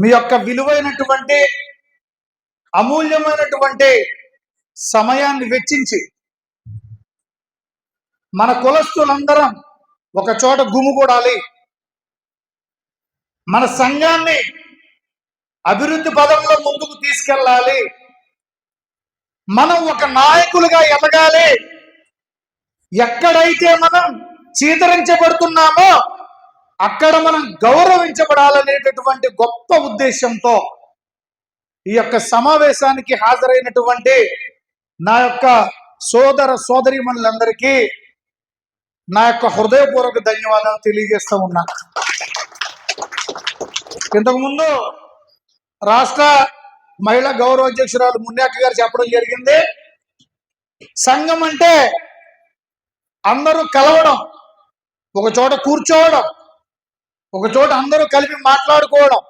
మీ యొక్క విలువైనటువంటి అమూల్యమైనటువంటి సమయాన్ని వెచ్చించి మన కులస్తులందరం ఒక చోట గుమిగూడాలి. మన సంఘాన్ని అభివృద్ధి పదంలో ముందుకు తీసుకెళ్ళాలి. మనం ఒక నాయకులుగా ఎదగాలి. ఎక్కడైతే మనం చీతరించబడుతున్నామో అక్కడ మనం గౌరవించబడాలనేటటువంటి గొప్ప ఉద్దేశంతో ఈ యొక్క సమావేశానికి హాజరైనటువంటి నా యొక్క సోదర సోదరిమణులందరికీ నా యొక్క హృదయపూర్వక ధన్యవాదాలు తెలియజేస్తూ ఉన్నా. ఇంతకుముందు రాష్ట్ర మహిళా గౌరవ అధ్యక్షురాలు మున్యాక గారు చెప్పడం జరిగింది. సంఘం అంటే అందరూ కలవడం ఒక చోట కూర్చోవడం ఒక చోట అందరూ కలిపి మాట్లాడుకోవడం.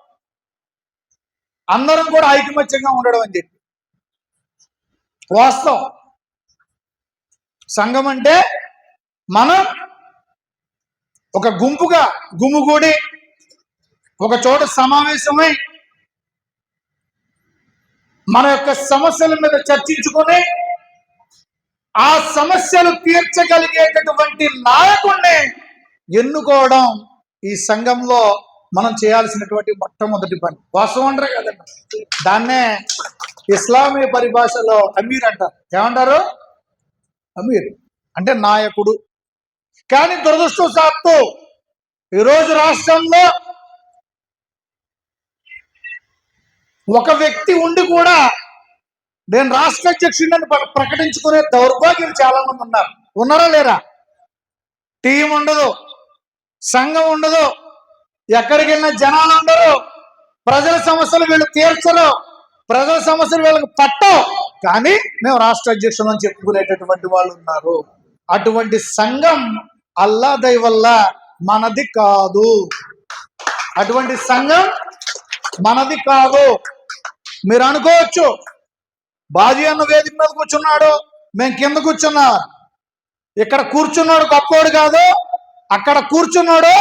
అందరం కూడా ఐకమత్యంగా ఉండడం అని చెప్పి. వాస్తవం. సంఘం అంటే మనం ఒక గుంపుగా గుమ్ముగూడి ఒక చోట సమావేశమై మన యొక్క సమస్యల మీద చర్చించుకొని ఆ సమస్యలు తీర్చగలిగేటటువంటి నాయకుడిని ఎన్నుకోవడం ఈ సంఘంలో మనం చేయాల్సినటువంటి మొట్టమొదటి పని. వాస్తవం అంటారు కదండి? దాన్నే ఇస్లామీ పరిభాషలో అమీర్ అంటారు. ఏమంటారు? అమీర్. అంటే నాయకుడు. కానీ దురదృష్టవశాత్తు ఈరోజు రాష్ట్రంలో ఒక వ్యక్తి ఉండి కూడా నేను రాష్ట్ర అధ్యక్షుడిని ప్రకటించుకునే దౌర్భాగ్యం చాలా మంది ఉన్నారు. ఉన్నారా లేరా? టీం ఉండదు. సంఘం ఉండదు. ఎక్కడికి వెళ్ళిన జనాలు ఉండరు. ప్రజల సమస్యలు వీళ్ళు తీర్చరు. ప్రజల సమస్యలు వీళ్ళకి పట్టవు. కానీ మేము రాష్ట్ర అధ్యక్షులు అని చెప్పుకునేటటువంటి వాళ్ళు ఉన్నారు. అటువంటి సంఘం అల్లా దయ వల్ల మనది కాదు. అటువంటి సంఘం మనది కాదు. మీరు అనుకోవచ్చు బాజీ అన్న వేదిక మీద కూర్చున్నాడు మేము కింద కూర్చున్నా. ఇక్కడ కూర్చున్నాడు గొప్పోడు కాదు. అక్కడ కూర్చున్నాడు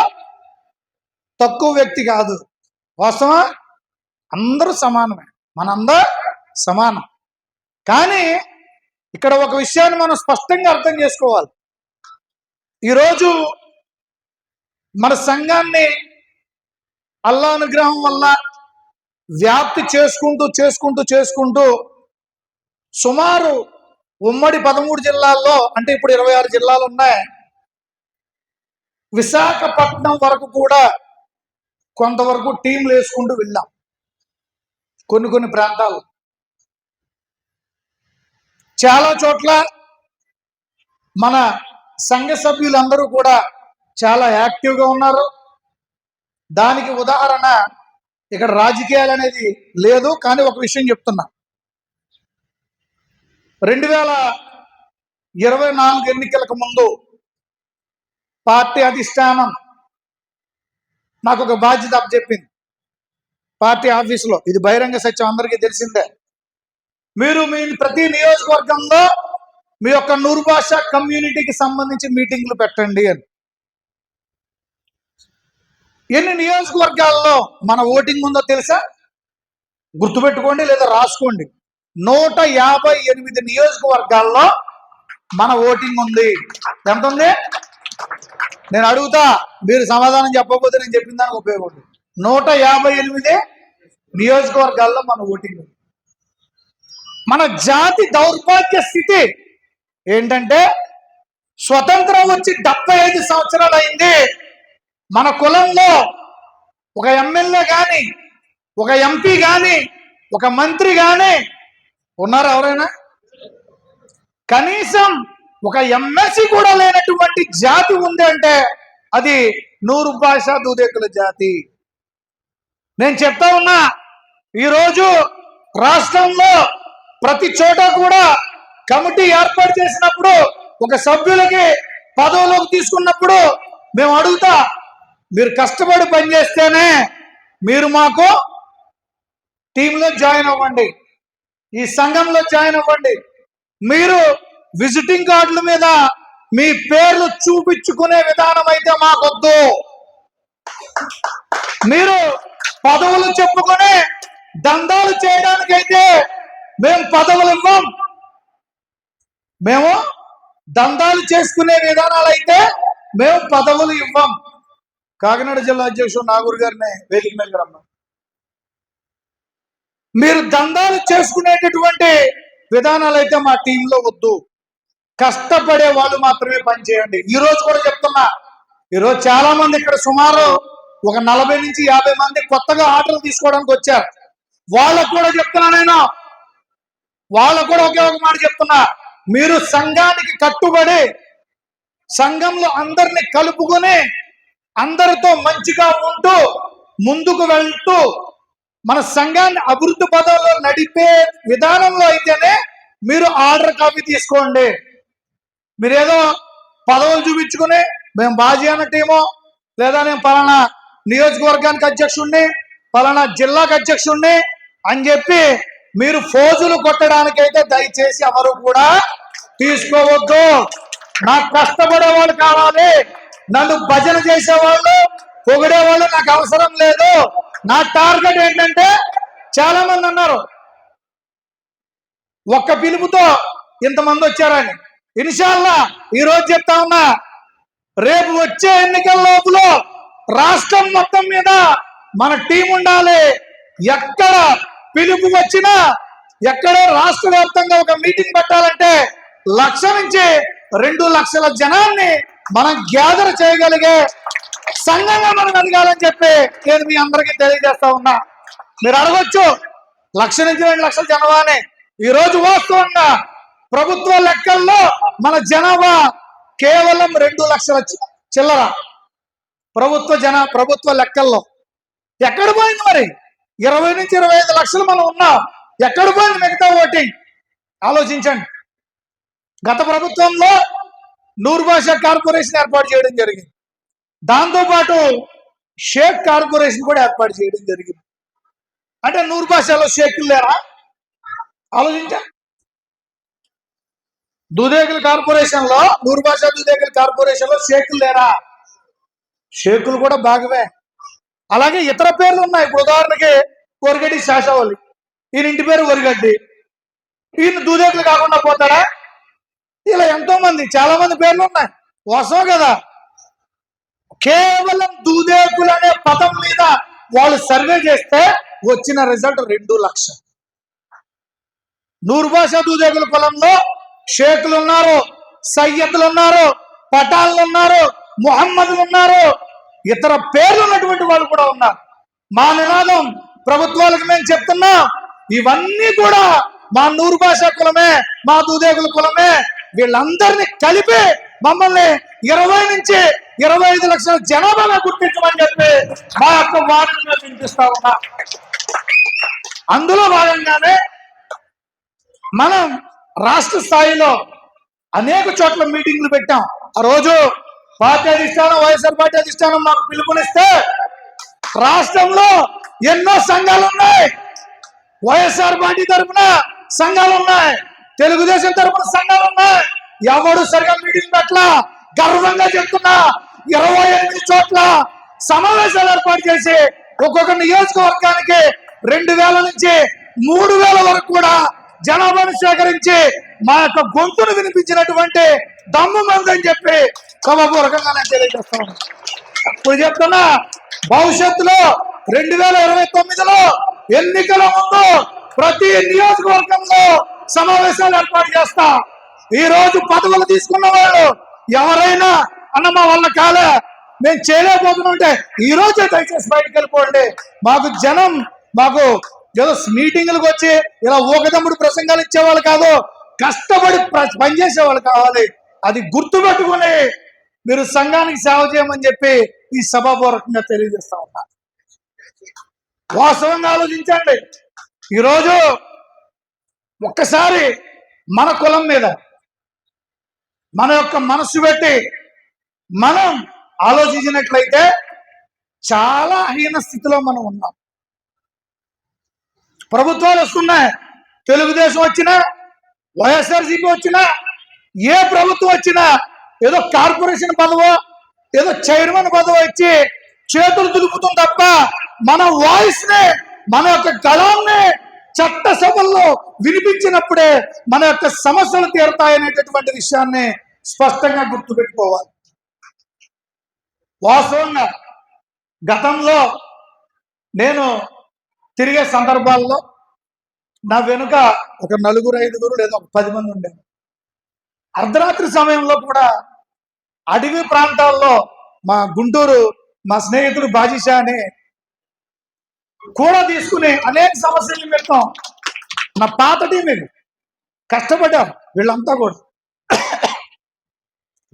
తక్కువ వ్యక్తి కాదు. వాస్తవా అందరూ సమానమే. మనందరూ సమానం. కానీ ఇక్కడ ఒక విషయాన్ని మనం స్పష్టంగా అర్థం చేసుకోవాలి. ఈరోజు మన సంఘాన్ని అల్లా అనుగ్రహం వల్ల వ్యాప్తి చేసుకుంటూ చేసుకుంటూ చేసుకుంటూ సుమారు ఉమ్మడి పదమూడు జిల్లాల్లో అంటే ఇప్పుడు ఇరవై ఆరు జిల్లాలు ఉన్నాయి విశాఖపట్నం వరకు కూడా కొంతవరకు టీంలు వేసుకుంటూ వెళ్ళాం. కొన్ని కొన్ని ప్రాంతాలు. చాలా చోట్ల మన సంఘ సభ్యులందరూ కూడా చాలా యాక్టివ్గా ఉన్నారు. దానికి ఉదాహరణ ఇక్కడ రాజకీయాలు అనేది లేదు కానీ ఒక విషయం చెప్తున్నా. రెండు వేల ఇరవై నాలుగు ఎన్నికలకు ముందు పార్టీ అధిష్టానం నాకు ఒక బాధ్యత చెప్పింది. పార్టీ ఆఫీసులో ఇది బహిరంగ సత్యం అందరికీ తెలిసిందే. మీరు మీ ప్రతి నియోజకవర్గంలో మీ యొక్క నూరు భాష కమ్యూనిటీకి సంబంధించి మీటింగ్లు పెట్టండి అని. ఎన్ని నియోజకవర్గాల్లో మన ఓటింగ్ ఉందో తెలుసా? గుర్తుపెట్టుకోండి లేదా రాసుకోండి. నూట యాభై ఎనిమిది నియోజకవర్గాల్లో మన ఓటింగ్ ఉంది. ఎంత ఉంది నేను అడుగుతా మీరు సమాధానం చెప్పకపోతే నేను చెప్పిన దానికి ఉపయోగపడు నూట యాభై ఎనిమిది నియోజకవర్గాల్లో మన ఓటింగ్ మన జాతి దౌర్భాగ్య స్థితి ఏంటంటే స్వతంత్రం వచ్చి డెబ్బై ఐదు సంవత్సరాలు అయింది. మన కులంలో ఒక ఎమ్మెల్యే కానీ ఒక ఎంపీ కానీ ఒక మంత్రి కానీ ఉన్నారు ఎవరైనా? కనీసం ఒక ఎమ్మెల్సీ కూడా లేనటువంటి జాతి ఉంది అంటే అది నూరు భాష దూదేకుల జాతి. నేను చెప్తా ఉన్నా ఈరోజు రాష్ట్రంలో ప్రతి చోట కూడా కమిటీ ఏర్పాటు చేసినప్పుడు ఒక సభ్యులకి పదవులోకి తీసుకున్నప్పుడు మేము అడుగుతా మీరు కష్టపడి పనిచేస్తేనే మీరు మాకు టీంలో జాయిన్ అవ్వండి ఈ సంఘంలో జాయిన్ అవ్వండి. మీరు విజిటింగ్ కార్డుల మీద మీ పేర్లు చూపించుకునే విధానం అయితే మాకొద్దు. మీరు పదవులు చెప్పుకొని దందాలు చేయడానికైతే మేము పదవులు ఇవ్వం. మేము దందాలు చేసుకునే విధానాలు అయితే మేము పదవులు ఇవ్వం. కాకినాడ జిల్లా అధ్యక్షుడు నాగూర్ గారిని వేదిక మీద రమ్మా మీరు దందాలు చేసుకునేటటువంటి విధానాలు అయితే మా టీంలో వద్దు. కష్టపడే వాళ్ళు మాత్రమే పనిచేయండి ఈ రోజు కూడా చెప్తున్నా. ఈరోజు చాలా మంది ఇక్కడ సుమారు ఒక నలభై నుంచి యాభై మంది కొత్తగా ఆర్డర్లు తీసుకోవడానికి వచ్చారు. వాళ్ళకు కూడా చెప్తున్నా నేను. వాళ్ళకు కూడా ఒకే ఒక మాట చెప్తున్నా. మీరు సంఘానికి కట్టుబడి సంఘంలో అందరిని కలుపుకొని అందరితో మంచిగా ఉంటూ ముందుకు వెళ్తూ మన సంఘాన్ని అభివృద్ధి పదంలో నడిపే విధానంలో అయితేనే మీరు ఆర్డర్ కాపీ తీసుకోండి. మీరేదో పదవులు చూపించుకుని మేము బాజీ అన్న టీము లేదా నేను పలానా నియోజకవర్గానికి అధ్యక్షుడిని పలానా జిల్లాకు అధ్యక్షుడిని అని చెప్పి మీరు ఫోజులు కొట్టడానికైతే దయచేసి ఎవరు కూడా తీసుకోవద్దు. నాకు కష్టపడేవాళ్ళు కావాలి. నన్ను భజన చేసేవాళ్ళు పొగిడేవాళ్ళు నాకు అవసరం లేదు. నా టార్గెట్ ఏంటంటే చాలా మంది అన్నారు ఒక్క పిలుపుతో ఇంతమంది వచ్చారని. ఇన్షాల్లా ఈ రోజు చెప్తా ఉన్నా రేపు వచ్చే ఎన్నికల లోపల రాష్ట్రం మొత్తం మీద మన టీం ఉండాలి. ఎక్కడ పిలుపు వచ్చినా ఎక్కడ రాష్ట్ర వ్యాప్తంగా ఒక మీటింగ్ పెట్టాలంటే లక్ష నుంచి రెండు లక్షల జనాన్ని మనం గ్యాదర్ చేయగలిగే సంఘంగా మనం ఎదగాలని చెప్పి నేను మీ అందరికీ తెలియజేస్తా ఉన్నా. మీరు అడగొచ్చు లక్ష నుంచి రెండు లక్షల జనాభాని ఈ రోజు వాస్తవంగా ప్రభుత్వ లెక్కల్లో మన జనాభా కేవలం రెండు లక్షల చిల్లర. ప్రభుత్వ జన ప్రభుత్వ లెక్కల్లో. ఎక్కడ పోయింది మరి? ఇరవై నుంచి ఇరవై ఐదు లక్షలు మనం ఉన్నాం. ఎక్కడ పోయింది మిగతా ఓటింగ్? ఆలోచించండి. గత ప్రభుత్వంలో నూరు భాష కార్పొరేషన్ ఏర్పాటు చేయడం జరిగింది. దాంతోపాటు షేక్ కార్పొరేషన్ కూడా ఏర్పాటు చేయడం జరిగింది. అంటే నూరు భాషలో షేకులు లేరా? ఆలోచించండి. దూదేకుల కార్పొరేషన్లో నూరు భాష కార్పొరేషన్లో షేకులు లేరా? షేకులు కూడా భాగమే అలాగే ఇతర పేర్లు ఉన్నాయి. ఇప్పుడు ఉదాహరణకి వరిగడ్డి శాసవల్లి ఈయన ఇంటి పేరు వరిగడ్డి ఈయన దూదేకులు కాకుండా పోతాడా? ఇలా ఎంతో మంది చాలా మంది పేర్లు ఉన్నాయి. వసో కదా. కేవలం దూదేకులు అనే పదం మీద వాళ్ళు సర్వే చేస్తే వచ్చిన రిజల్ట్ రెండు లక్షలు. నూరు భాష దూదేకుల పొలంలో షేకులు ఉన్నారు సయ్యద్లు ఉన్నారు పటాన్లు ఉన్నారు మొహమ్మదులు ఉన్నారు ఇతర పేర్లు ఉన్నటువంటి వాళ్ళు కూడా ఉన్నారు. మా నినాదం ప్రభుత్వాలకు మేము చెప్తున్నా ఇవన్నీ కూడా మా నూరు భాష కులమే మా దూదేగుల కులమే. వీళ్ళందరినీ కలిపి మమ్మల్ని ఇరవై నుంచి ఇరవై ఐదు లక్షల జనాభాగా గుర్తించమని చెప్పి మా యొక్క వారిని వినిపిస్తా ఉన్నా. అందులో భాగంగానే మనం రాష్ట్ర స్థాయిలో అనేక చోట్ల మీటింగ్లు పెట్టాం. ఆ రోజు పార్టీ అధిష్టానం వైఎస్ఆర్ పార్టీ అధిష్టానం మాకు పిలుపునిస్తే రాష్ట్రంలో ఎన్నో సంఘాలు ఉన్నాయి. వైఎస్ఆర్ పార్టీ తరఫున సంఘాలు ఉన్నాయి. తెలుగుదేశం తరఫున సంఘాలు ఉన్నాయి. ఎవడు సరిగా మీటింగ్ పెట్టలా? గర్వంగా చెప్తున్నా ఇరవై ఎనిమిది చోట్ల సమావేశాలు ఏర్పాటు చేసి ఒక్కొక్క నియోజకవర్గానికి రెండు వేల నుంచి మూడు వేల వరకు కూడా జనాభాను సేకరించి మా యొక్క గొంతును వినిపించినటువంటి దమ్ము మందని చెప్పి సభాపూర్వకంగా నేను తెలియజేస్తాను ఇప్పుడు చెప్తున్నా భవిష్యత్తులో రెండు వేల ఇరవై తొమ్మిదిలో ఎన్నికల ముందు ప్రతి నియోజకవర్గంలో సమావేశాలు ఏర్పాటు చేస్తా. ఈ రోజు పదవులు తీసుకున్న వాళ్ళు ఎవరైనా అన్న మా వాళ్ళ కాలే మేము చేయలేకపోతుంటే ఈ రోజే దయచేసి బయటకు వెళ్ళిపోండి. మాకు జనం మాకు ఏదో మీటింగ్లకు వచ్చి ఇలా ఊకదమ్ముడు ప్రసంగాలు ఇచ్చేవాళ్ళు కాదు కష్టపడి పనిచేసేవాళ్ళు వాళ్ళు కావాలి. అది గుర్తుపెట్టుకుని మీరు సంఘానికి సేవ చేయమని చెప్పి ఈ సభాపూర్వకంగా తెలియజేస్తా ఉన్నా. వాస్తవంగా ఆలోచించండి. ఈరోజు ఒక్కసారి మన కులం మీద మన యొక్క మనస్సు పెట్టి మనం ఆలోచించినట్లయితే చాలా హీన స్థితిలో మనం ఉన్నాం. ప్రభుత్వాలు వస్తున్నాయి తెలుగుదేశం వచ్చినా వైఎస్ఆర్సీపీ వచ్చినా ఏ ప్రభుత్వం వచ్చినా ఏదో కార్పొరేషన్ పదవో ఏదో చైర్మన్ పదవి ఇచ్చి చేతులు దులుపుతుంది తప్ప మన వాయిస్ని మన యొక్క గళాన్ని చట్టసభల్లో వినిపించినప్పుడే మన యొక్క సమస్యలు తీరుతాయనేటటువంటి విషయాన్ని స్పష్టంగా గుర్తుపెట్టుకోవాలి. వాస్తవంగా గతంలో నేను తిరిగే సందర్భాల్లో నా వెనుక ఒక నలుగురు ఐదుగురు లేదా ఒక పది మంది ఉండేది అర్ధరాత్రి సమయంలో కూడా అడవి ప్రాంతాల్లో మా గుంటూరు మా స్నేహితుడు బాజిషా అని కూడా తీసుకుని అనేక సమస్యలు నిమిత్తం నా పాత మీరు కష్టపడ్డాం కష్టపడ్డారు వీళ్ళంతా కూడా.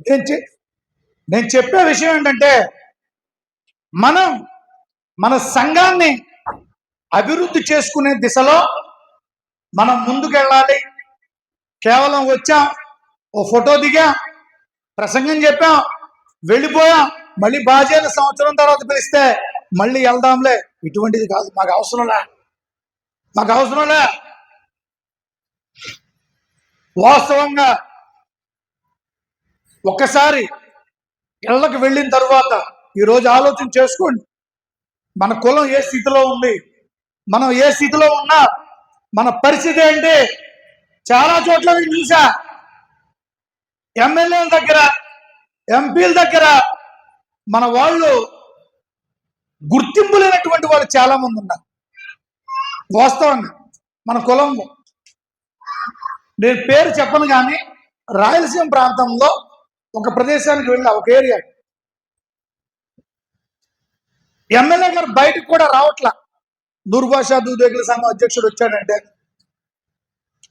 నేను నేను చెప్పే విషయం ఏంటంటే మనం మన సంఘాన్ని అభివృద్ధి చేసుకునే దిశలో మనం ముందుకెళ్ళాలి. కేవలం వచ్చాం ఓ ఫోటో దిగాం ప్రసంగం చెప్పాం వెళ్ళిపోయాం మళ్ళీ బాధ్యత సంవత్సరం తర్వాత పిలిస్తే మళ్ళీ వెళ్దాంలే. ఇటువంటిది కాదు మాకు అవసరంలే మాకు అవసరంలే వాస్తవంగా ఒక్కసారి ఇళ్ళకి వెళ్ళిన తర్వాత ఈరోజు ఆలోచన చేసుకోండి. మన కులం ఏ స్థితిలో ఉంది? మనం ఏ స్థితిలో ఉన్నా మన పరిస్థితి ఏంటి? చాలా చోట్ల నేను చూసా ఎమ్మెల్యేల దగ్గర ఎంపీల దగ్గర మన వాళ్ళు గుర్తింపు లేనటువంటి వాళ్ళు చాలా మంది ఉన్నారు. వాస్తవంగా మన కులం నేను పేరు చెప్పను కానీ రాయలసీమ ప్రాంతంలో ఒక ప్రదేశానికి వెళ్ళా ఒక ఏరియా ఎమ్మెల్యే గారు బయటకు కూడా రావట్లా. దుర్భాష దూదేగుల సంఘం అధ్యక్షుడు వచ్చాడంటే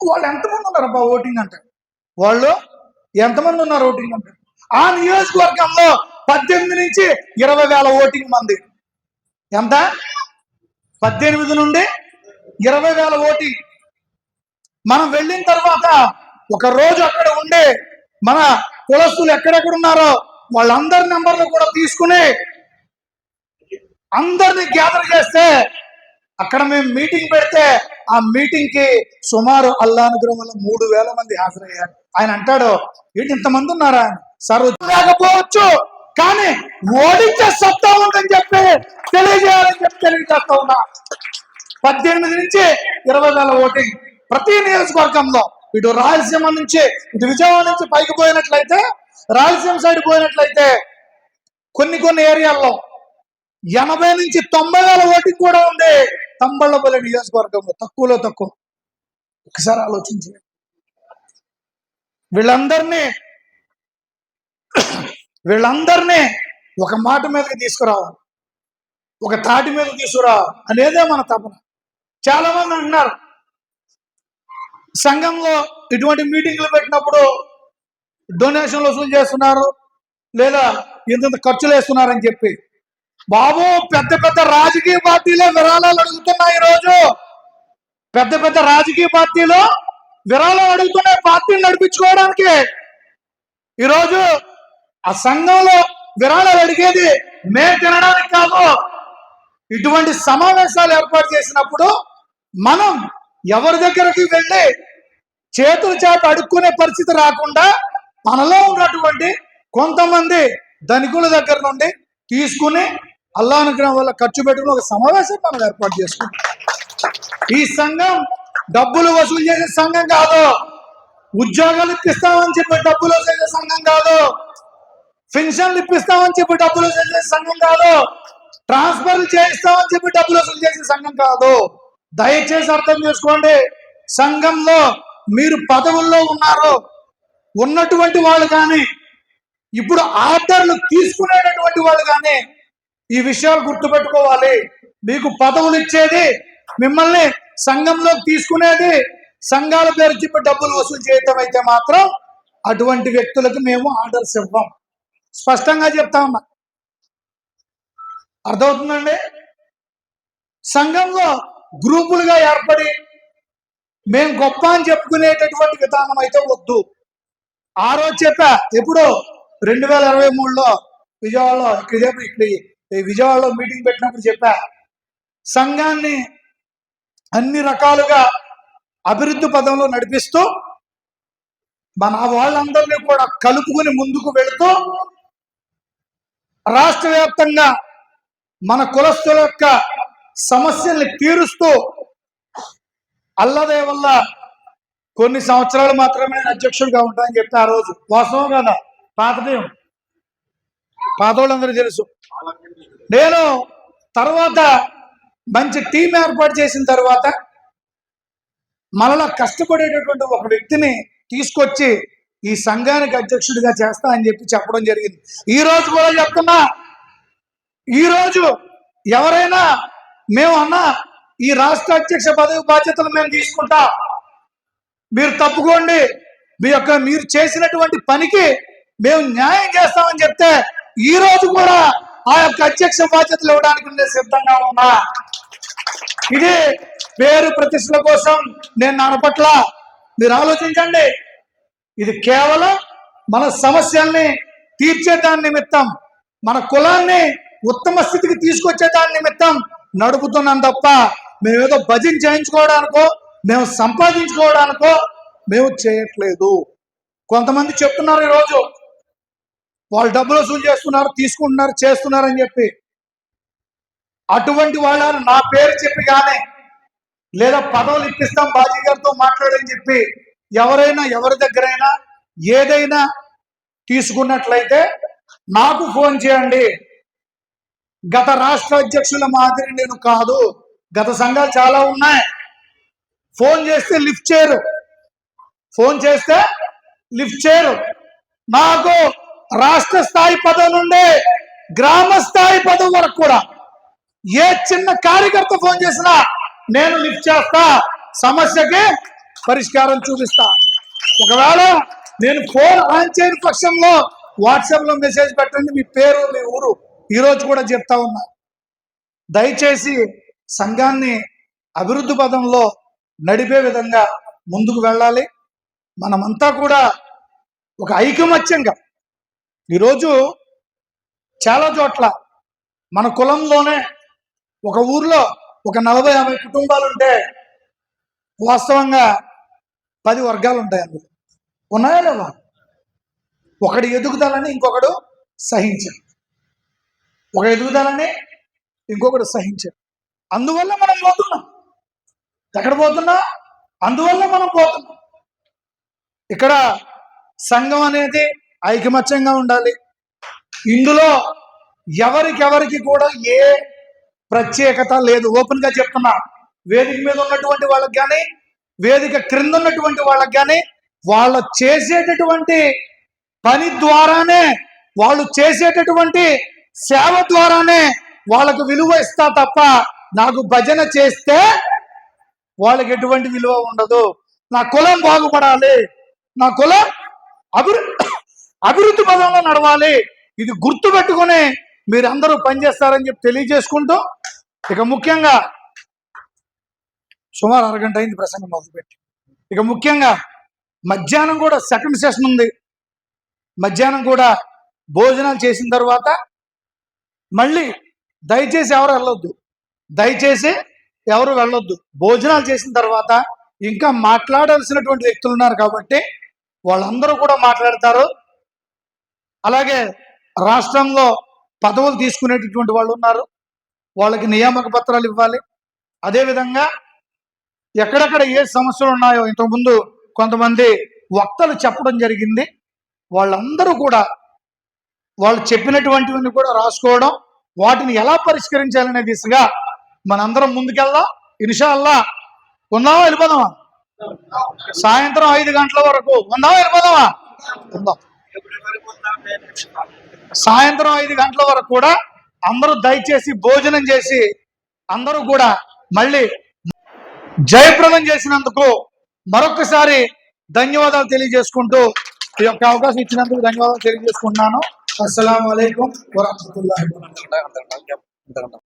వాళ్ళు ఎంతమంది ఉన్నారు అబ్బా ఓటింగ్ అంటే? వాళ్ళు ఎంతమంది ఉన్నారు ఓటింగ్ అంటే? ఆ నియోజకవర్గంలో పద్దెనిమిది నుంచి ఇరవై వేల ఓటింగ్ మంది. ఎంత? పద్దెనిమిది నుండి ఇరవై వేల ఓటింగ్. మనం వెళ్ళిన తర్వాత ఒక రోజు అక్కడ ఉండే మన కులస్తులు ఎక్కడెక్కడ ఉన్నారో వాళ్ళందరి నెంబర్లు కూడా తీసుకుని అందరిని గ్యాదర్ చేస్తే అక్కడ మేము మీటింగ్ పెడితే ఆ మీటింగ్కి సుమారు అల్లానుగ్రహం వల్ల మూడు వేల మంది హాజరయ్యారు. ఆయన అంటాడు ఏంటి ఇంతమంది ఉన్నారా? అని. సార్ రాకపోవచ్చు కానీ ఓడించే సత్తా ఉందని చెప్పి తెలియజేయాలని చెప్పి తెలియజేస్తా ఉన్నా. పద్దెనిమిది నుంచి ఇరవై వేల ఓటింగ్ ప్రతి నియోజకవర్గంలో. ఇటు రాయలసీమ నుంచి ఇటు విజయవాడ నుంచి పైకి పోయినట్లయితే రాయలసీమ సైడ్ పోయినట్లయితే కొన్ని కొన్ని ఏరియాల్లో ఎనభై నుంచి తొంభై వేల ఓటింగ్ కూడా ఉంది. తంబళ్ళపల్లి నియోజకవర్గంలో తక్కువలో తక్కువ. ఒకసారి ఆలోచించి. వీళ్ళందరినీ వీళ్ళందరినీ ఒక మాట మీదకి తీసుకురావాలి. ఒక తాటి మీద తీసుకురావాలి అనేదే మన తపన. చాలా మంది అంటున్నారు సంఘంలో ఇటువంటి మీటింగ్లు పెట్టినప్పుడు డొనేషన్లు వసూలు చేస్తున్నారు లేదా ఇంత ఖర్చులు వేస్తున్నారని చెప్పి. బాబు పెద్ద పెద్ద రాజకీయ పార్టీలే విరాళాలు అడుగుతున్నాయి ఈరోజు. పెద్ద పెద్ద రాజకీయ పార్టీలు విరాళాలు అడుగుతున్నాయి పార్టీని నడిపించుకోవడానికి. ఈరోజు ఆ సంఘంలో విరాళాలు అడిగేది మే తినడానికి కాదు. ఇటువంటి సమావేశాలు ఏర్పాటు చేసినప్పుడు మనం ఎవరి దగ్గరికి వెళ్ళి చేతులు చేత అడుక్కునే పరిస్థితి రాకుండా మనలో ఉన్నటువంటి కొంతమంది ధనికుల దగ్గర నుండి తీసుకుని అల్లానుగ్రహం వల్ల ఖర్చు పెట్టుకుని ఒక సమావేశం మనం ఏర్పాటు చేసుకుంటాం. ఈ సంఘం డబ్బులు వసూలు చేసే సంఘం కాదు. ఉద్యోగాలు ఇప్పిస్తామని చెప్పి డబ్బులు వసూలు చేసే సంఘం కాదు. పెన్షన్లు ఇప్పిస్తామని చెప్పి డబ్బులు వసూలు చేసే సంఘం కాదు. ట్రాన్స్ఫర్లు చేయిస్తామని చెప్పి డబ్బులు వసూలు చేసే సంఘం కాదు. దయచేసి అర్థం చేసుకోండి. సంఘంలో మీరు పదవుల్లో ఉన్నారు. ఉన్నటువంటి వాళ్ళు కానీ ఇప్పుడు ఆర్డర్లు తీసుకునేటటువంటి వాళ్ళు కానీ ఈ విషయాలు గుర్తుపెట్టుకోవాలి. మీకు పదవులు ఇచ్చేది మిమ్మల్ని సంఘంలోకి తీసుకునేది సంఘాల పేరు చెప్పి డబ్బులు వసూలు చేయటం అయితే మాత్రం అటువంటి వ్యక్తులకు మేము ఆర్డర్స్ ఇవ్వం. స్పష్టంగా చెప్తా ఉన్నా. అర్థమవుతుందండి? సంఘంలో గ్రూపులుగా ఏర్పడి మేము గొప్ప అని చెప్పుకునేటటువంటి విధానం అయితే వద్దు. ఆ రోజు చెప్పా ఎప్పుడు రెండు వేల ఇరవై మూడులో విజయవాడలో ఇక్కడ ఇక్కడ విజయవాడలో మీటింగ్ పెట్టినప్పుడు చెప్పా సంఘాన్ని అన్ని రకాలుగా అభివృద్ధి పదంలో నడిపిస్తూ మన వాళ్ళందరినీ కూడా కలుపుకుని ముందుకు వెళుతూ రాష్ట్ర వ్యాప్తంగా మన కులస్తుల యొక్క సమస్యల్ని తీరుస్తూ అల్లదే వల్ల కొన్ని సంవత్సరాలు మాత్రమే అధ్యక్షుడిగా ఉంటానని చెప్తే ఆ రోజు వాస్తవం కదా పాత పాతోళ్ళందరూ తెలుసు. నేను తర్వాత మంచి టీం ఏర్పాటు చేసిన తర్వాత మనలో కష్టపడేటటువంటి ఒక వ్యక్తిని తీసుకొచ్చి ఈ సంఘానికి అధ్యక్షుడిగా చేస్తా అని చెప్పి చెప్పడం జరిగింది. ఈ రోజు కూడా చెప్తున్నా ఈరోజు ఎవరైనా మేము అన్నా ఈ రాష్ట్ర అధ్యక్ష పదవి బాధ్యతలు మేము తీసుకుంటా. మీరు తప్పుకోండి మీ యొక్క మీరు చేసినటువంటి పనికి మేము న్యాయం చేస్తామని చెప్తే ఈ రోజు కూడా ఆ యొక్క అధ్యక్ష బాధ్యతలు ఇవ్వడానికి నేను సిద్ధంగా ఉన్నా. ఇది పేరు ప్రతిష్టల కోసం నేను నడపట్ల మీరు ఆలోచించండి. ఇది కేవలం మన సమస్యల్ని తీర్చే దాని నిమిత్తం మన కులాన్ని ఉత్తమ స్థితికి తీసుకొచ్చే దాని నిమిత్తం నడుపుతున్నాం తప్ప మేము ఏదో భజన చేయించుకోవడానికో మేము సంపాదించుకోవడానికో మేము చేయట్లేదు. కొంతమంది చెప్తున్నారు ఈరోజు వాళ్ళు డబ్బులు వసూలు చేస్తున్నారు తీసుకుంటున్నారు చేస్తున్నారు అని చెప్పి. అటువంటి వాళ్ళని నా పేరు చెప్పి కానీ లేదా పదవులు ఇప్పిస్తాం బాజీ గారితో మాట్లాడని చెప్పి ఎవరైనా ఎవరి దగ్గరైనా ఏదైనా తీసుకున్నట్లయితే నాకు ఫోన్ చేయండి. గత రాష్ట్ర అధ్యక్షుల మాదిరి నేను కాదు గత సంఘాలు చాలా ఉన్నాయి. ఫోన్ చేస్తే లిఫ్ట్ చేయరు. ఫోన్ చేస్తే లిఫ్ట్ చేయరు. నాకు రాష్ట్ర స్థాయి పదవి నుండి గ్రామ స్థాయి పదవి వరకు కూడా. ఏ చిన్న కార్యకర్త ఫోన్ చేసినా నేను లిఫ్ట్ చేస్తా సమస్యకి పరిష్కారం చూపిస్తా. ఒకవేళ నేను ఫోన్ ఆన్ చేయని పక్షంలో వాట్సాప్లో మెసేజ్ పెట్టండి మీ పేరు మీ ఊరు ఈ రోజు కూడా చెప్తా ఉన్నా. దయచేసి సంఘాన్ని అభివృద్ధి పదంలో నడిపే విధంగా ముందుకు వెళ్ళాలి. మనమంతా కూడా ఒక ఐకమత్యంగా ఈరోజు చాలా చోట్ల మన కులంలోనే ఒక ఊర్లో ఒక నలభై యాభై కుటుంబాలు ఉంటే వాస్తవంగా పది వర్గాలు ఉంటాయి అందులో ఉన్నాయా లేవా? ఒకడు ఎదుగుదలని ఇంకొకడు సహించాడు. ఒక ఎదుగుదలని ఇంకొకడు సహించాడు. అందువల్ల మనం పోతున్నాం. ఎక్కడ పోతున్నా? అందువల్ల మనం పోతున్నాం. ఇక్కడ సంఘం అనేది ఐకమత్యంగా ఉండాలి. ఇందులో ఎవరికెవరికి కూడా ఏ ప్రత్యేకత లేదు. ఓపెన్గా చెప్తున్నా. వేదిక మీద ఉన్నటువంటి వాళ్ళకి కానీ వేదిక క్రింద ఉన్నటువంటి వాళ్ళకి కానీ వాళ్ళు చేసేటటువంటి పని ద్వారానే వాళ్ళు చేసేటటువంటి సేవ ద్వారానే వాళ్ళకు విలువ ఇస్తా తప్ప నాకు భజన చేస్తే వాళ్ళకి ఎటువంటి విలువ ఉండదు. నా కులం బాగుపడాలి. నా కులం అభివృద్ధి అభివృద్ధి పదంలో నడవాలి. ఇది గుర్తు పెట్టుకుని మీరందరూ పనిచేస్తారని చెప్పి తెలియజేసుకుంటూ ఇక ముఖ్యంగా సుమారు అరగంట అయింది ప్రసంగం మొదలుపెట్టి. ఇక ముఖ్యంగా మధ్యాహ్నం కూడా సెకండ్ సెషన్ ఉంది. మధ్యాహ్నం కూడా భోజనాలు చేసిన తర్వాత మళ్ళీ దయచేసి ఎవరు వెళ్ళొద్దు. దయచేసి ఎవరు వెళ్ళొద్దు. భోజనాలు చేసిన తర్వాత ఇంకా మాట్లాడాల్సినటువంటి వ్యక్తులు ఉన్నారు కాబట్టి వాళ్ళందరూ కూడా మాట్లాడతారు. అలాగే రాష్ట్రంలో పదవులు తీసుకునేటటువంటి వాళ్ళు ఉన్నారు. వాళ్ళకి నియామక పత్రాలు ఇవ్వాలి. అదేవిధంగా ఎక్కడెక్కడ ఏ సమస్యలు ఉన్నాయో ఇంతకుముందు కొంతమంది వక్తలు చెప్పడం జరిగింది. వాళ్ళందరూ కూడా వాళ్ళు చెప్పినటువంటివన్నీ కూడా రాసుకోవడం వాటిని ఎలా పరిష్కరించాలనే దిశగా మనందరం ముందుకెళ్దాం. ఇన్షాల్లా ఉందామా వెళ్ళిపోదామా సాయంత్రం ఐదు గంటల వరకు. ఉందామా వెళ్ళిపోదామా ఉందాం. సాయంత్రం ఐదు గంటల వరకు కూడా అందరూ దయచేసి భోజనం చేసి అందరూ కూడా మళ్ళీ జయప్రదం చేసినందుకు మరొకసారి ధన్యవాదాలు తెలియజేసుకుంటూ ఈ యొక్క అవకాశం ఇచ్చినందుకు ధన్యవాదాలు తెలియజేసుకుంటున్నాను. అస్సలం అయికం